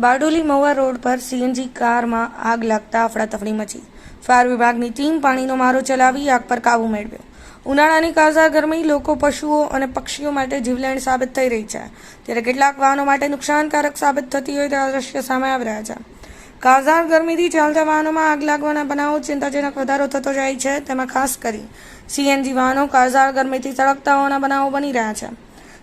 Bardoli Mahuva road પર CNG કારમાં આગ લાગતા અફડાતફડી મચી. ફાયર વિભાગની ટીમ પાણીનો મારો ચલાવી આગ પર કાબુ મેળવ્યો. ઉનાળાની કાઝા ગરમી લોકો, પશુઓ અને પક્ષીઓ માટે જીવલેણ સાબિત થઈ રહી છે. ત્યારે કેટલાક વાહનો માટે નુકસાનકારક સાબિત થતી હોય તેવા દ્રશ્ય સામે આવી રહ્યા છે. કાઝાર ગરમીથી ચાલતા વાહનોમાં આગ લાગવાના બનાવો ચિંતાજનક વધારો થતો જાય છે. તેમાં ખાસ કરી સીએનજી વાહનો કાળઝાળ ગરમીથી સળગતા હોવાના બનાવો બની રહ્યા છે.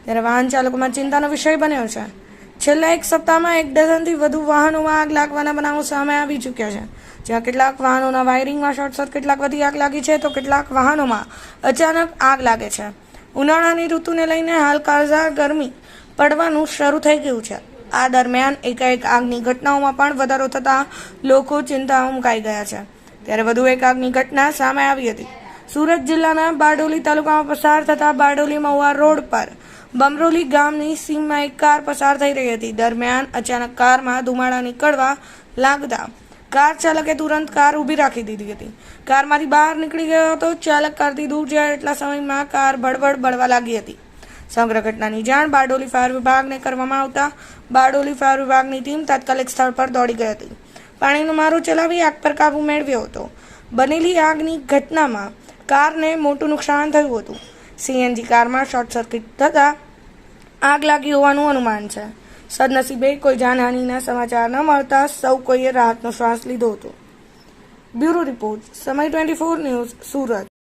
ત્યારે વાહન ચાલકોમાં ચિંતાનો વિષય બન્યો છે. છેલ્લા એક સપ્તાહમાં એક ડઝનથી વધુ વાહનોમાં આગ લાગવાના બનાવો સામે આવી ચૂક્યા છે. જ્યાં કેટલાક વાહનોના વાયરિંગમાં શોર્ટ સર્કિટ વધી આગ લાગી છે તો કેટલાક વાહનોમાં અચાનક આગ લાગે છે. ઉનાળાની ઋતુને લઈને હાલ કાળઝાળ ગરમી પડવાનું શરૂ થઈ ગયું છે. આ દરમિયાન એકાએક આગની ઘટનાઓમાં પણ વધારો થતાં લોકો ચિંતામાં મુકાઈ ગયા છે. ત્યારે વધુ એક આગની ઘટના સામે આવી હતી. સુરત જિલ્લાના બારડોલી તાલુકામાં પસાર થતા બારડોલી મહુવા રોડ પર બમરોલી ગામની સીમમાં એક કાર પસાર થઈ રહી હતી. દરમિયાન અચાનક કારમાં ધુમાડા નીકળવા લાગતા કાર ચાલકે તુરંત કાર ઊભી રાખી દીધી હતી. કારમાંથી બહાર નીકળી ગયો હતો. ચાલક કારથી દૂર જાય એટલા સમયમાં કાર બળબડ બળવા લાગી હતી. સમગ્ર ઘટનાની જાણ બારડોલી ફાયર વિભાગને કરવામાં આવતા બારડોલી ફાયર વિભાગની ટીમ તાત્કાલિક સ્થળ પર દોડી ગઈ હતી. પાણીનો મારો ચલાવી આગ પર કાબુ મેળવ્યો હતો. બનેલી આગની ઘટનામાં કારને મોટું નુકસાન થયું હતું. સીએનજી કારમાં શોર્ટ સર્કિટ થતાં આગ લાગી હોવાનું અનુમાન છે. સદનસીબે કોઈ જાનહાનિના સમાચાર ન મળતા સૌ કોઈએ રાહતનો શ્વાસ લીધો હતો. બ્યુરો રિપોર્ટ, સમય ટ્વેન્ટી ફોર ન્યૂઝ, સુરત.